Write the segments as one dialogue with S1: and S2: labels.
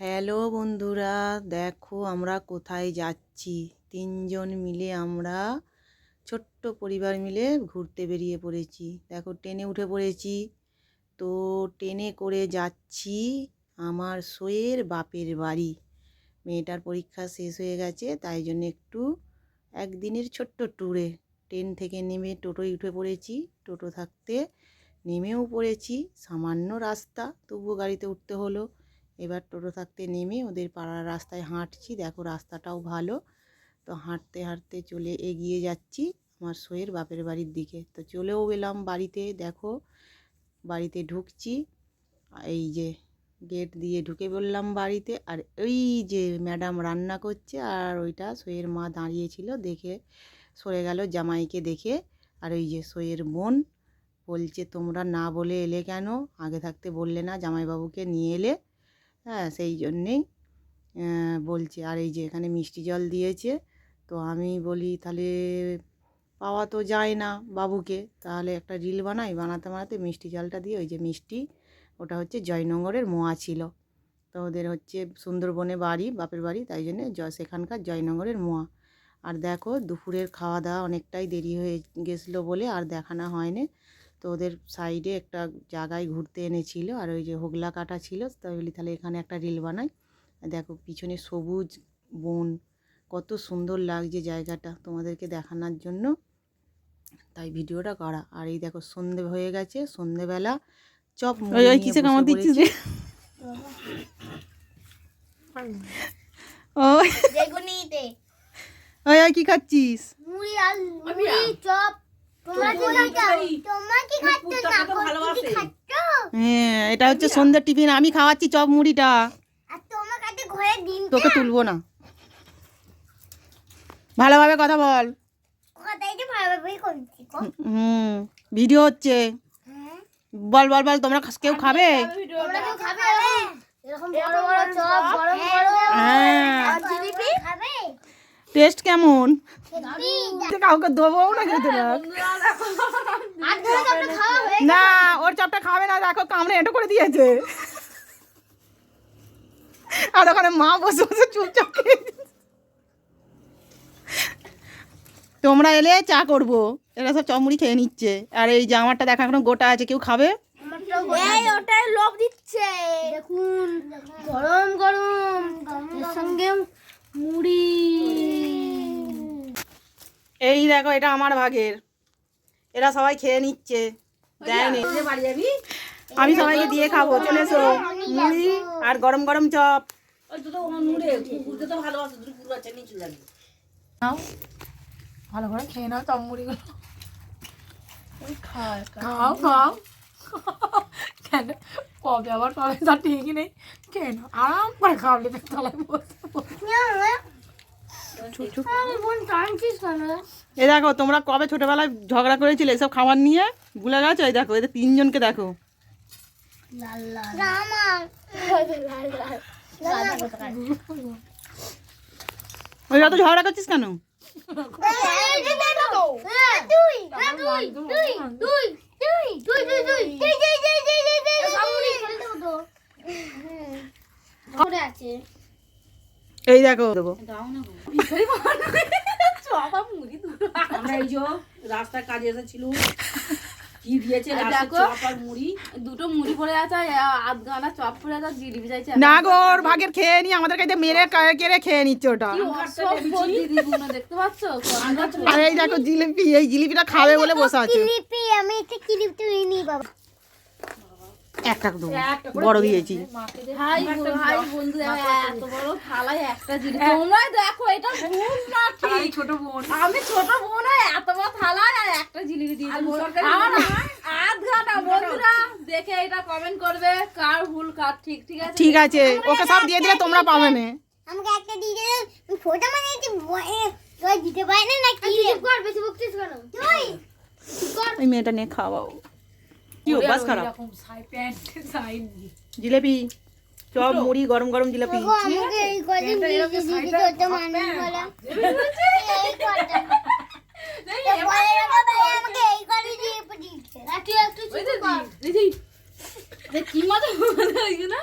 S1: Hello বন্ধুরা, দেখো আমরা কোথায় যাচ্ছি। তিনজন মিলে আমরা ছোট্ট পরিবার মিলে ঘুরতে বেরিয়ে পড়েছি। দেখো ট্রেনে উঠে পড়েছি। তো ট্রেনে করে যাচ্ছি আমার সোয়ের বাপের বাড়ি। মেয়েটার পরীক্ষা শেষ হয়ে গেছে, তাই জন্য একটু একদিনের ছোট্ট ট্যুরে। ট্রেন থেকে নেমে টোটোয় উঠে পড়েছি। টোটো থাকতে নেমেও পড়েছি। সামান্য রাস্তা, তবুও গাড়িতে উঠতে হলো। এবার টোটো থাকতে নেমে ওদের পাড়ার রাস্তায় হাঁটছি। দেখো রাস্তাটাও ভালো। তো হাঁটতে হাঁটতে চলে এগিয়ে যাচ্ছি আমার সোয়ের বাপের বাড়ির দিকে। তো চলেও এলাম বাড়িতে, দেখো বাড়িতে ঢুকছি। এই যে গেট দিয়ে ঢুকে বললাম বাড়িতে আর ওই যে ম্যাডাম রান্না করছে আর ওইটা সোয়ের মা দাঁড়িয়েছিল দেখে সরে গেল জামাইকে দেখে। আর ওই যে সোয়ের বোন বলছে, তোমরা না বলে এলে কেন? আগে থাকতে বললে না জামাইবাবুকে নিয়ে এলে। হ্যাঁ সেই জন্যেই বলছে, আর এই যে এখানে মিষ্টি জল দিয়েছে, তো আমি বলি, তাহলে পাওয়া তো যায় না বাবুকে, তাহলে একটা রিল বানাই, বানাতে বানাতে মিষ্টি জলটা দিয়ে ওই যে মিষ্টি, ওটা হচ্ছে জয়নগরের মোয়া ছিল। তো ওদের হচ্ছে সুন্দরবনে বাড়ি, বাপের বাড়ি, তাই জন্যে সেখানকার জয়নগরের মোয়া। আর দেখো, দুপুরের খাওয়া দাওয়া অনেকটাই দেরি হয়ে গেছিল বলে আর দেখানো হয়নি। তো ওদের সাইডে একটা জায়গায় ঘুরতে এনেছিল। আর ওই যে হোগলা কাটা ছিল তাই বলি তাহলে এখানে একটা রিল বানাই। দেখো পিছনে সবুজ বন কত সুন্দর লাগছে জায়গাটা তোমাদেরকে দেখানোর জন্য। তাই ভিডিওটা করা। আর এই দেখো সন্ধে হয়ে গেছে সন্ধেবেলা চপ
S2: কিসে কামড় দিচ্ছিস ওই। ওই কি খাচ্ছিস?
S3: মুড়ি আর মুড়ি চপ
S2: হ্যাঁ এটা হচ্ছে সন্ধ্যের টিফিন আমি খাওয়াচ্ছি চপ মুড়িটা।
S3: আর তোমার কাছে ঘরে ডিম
S2: তোকে তুলবো না। ভালোভাবে কথা বল। হুম ভিডিও হচ্ছে।
S3: হ্যাঁ।
S2: বল বল বল তোমরা কেউ খাবে? হ্যাঁ।
S3: খাবে?
S2: টেস্ট কেমন? কাউকে দেবো না খেতে না
S3: আর ধরে চপটা খাওয়া
S2: না ওর চপটা খাবে না দেখো কামড়ে এঁটো করে দিয়েছে। আর ওখানে মা বসে বসে চুপচাপ তোমরা এলে চা করব। এরা সব চমড়ি খেয়ে নিচ্ছে। আর এই জামাটা দেখা এখনও গোটা আছে কেউ খাবে?
S3: লোভ দিচ্ছে। দেখুন গরম গরম। সঙ্গে মুড়ি
S2: এই দেখো এটা আমার ভাগের। এরা সবাই খেয়ে নিচ্ছে। দেয়নি। আমি সবাইকে দিয়ে খাব চলে এসো। মুড়ি আর গরম গরম চপ।
S4: ভালো করে খেয়ে নাও চমড়িগুলো খাও খাও। কেন? কবে আবার কবে তার ঠিকই নেই। খেয়ে নাও। আরাম করে খাওয়ালে তলায় বসে বসে।
S3: আমি বোন টানছিস কেন
S2: এ দেখো তোমরা কবে ছোটবেলায় ঝগড়া করেছিলে এসব খাবার নিয়ে ভুলে গেছো এই দেখো এদের তিনজনকে দেখো ওই অত ঝগড়া করছিস কেন
S3: আছে
S2: এই দেখো দেবো।
S5: আমরা এই যে রাস্তার কাজে এসেছিল। কি দিয়েছে?
S4: দেখো।
S5: মুড়ি।
S4: দুটো মুড়ি পড়ে আছে আধ গানা চপ পড়ে আছে জিলিপি চাইছে
S2: না গো ওর ভাগের খেয়ে নি আমাদের কাছে মেরে কেড়ে খেয়ে নিচ্ছে ওটা।
S4: দেখতে পাচ্ছ?
S2: আর এই দেখো জিলিপি এই জিলিপিটা খাবে বলে বসে আছে।
S3: আমি একটা নিই বাবা।
S2: একটা দেবো। বড় দিয়েছি।
S4: আমি ছোট বোন। এত বড় আর একটা জিলিপি আধ ঘণ্টা বন্ধুরা দেখে এটা কমেন্ট করবে কার ভুল কার ঠিক ঠিক আছে?
S2: ঠিক আছে ওকে সব দিয়ে দিলে তোমরা পাবে না।
S3: আমাকে একটা দিয়ে ফটো বানিয়েছি দিতে পারে না না কি কর বকছিস কেন?
S2: ওই মেয়েটা নিয়ে খাওয়াও। কি অভ্যাস খারাপ। জিলেপি। চপ মুড়ি গরম গরম জিলাপি।
S3: আমাকে এই কদিন দিয়ে দিদি তো মানুষ বলে এই কটা বলে বাবা আমাকে এই করে দিয়ে পাঠিয়েছে তুই একটু চুপ কর
S4: কি মজা হয়েছে না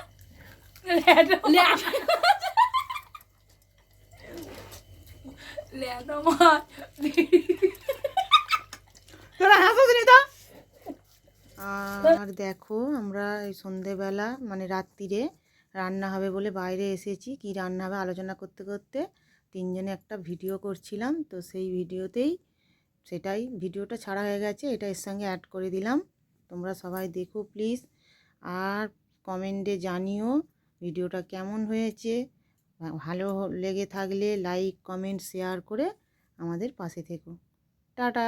S4: ল্যাটো মাছ
S2: তোরা হাসো নি তো
S1: আর দেখো আমরা এই সন্ধেবেলা মানে রাত্রিরে রান্না হবে বলে বাইরে এসেছি কি রান্না হবে আলোচনা করতে করতে তিনজনে একটা ভিডিও করছিলাম তো সেই ভিডিওতেই সেটাই ভিডিওটা ছাড়া হয়ে গেছে এটা এর সঙ্গে অ্যাড করে দিলাম তোমরা সবাই দেখো প্লিজ আর কমেন্টে জানিও ভিডিওটা কেমন হয়েছে ভালো লেগে থাকলে লাইক কমেন্ট শেয়ার করে আমাদের পাশে থেকো টাটা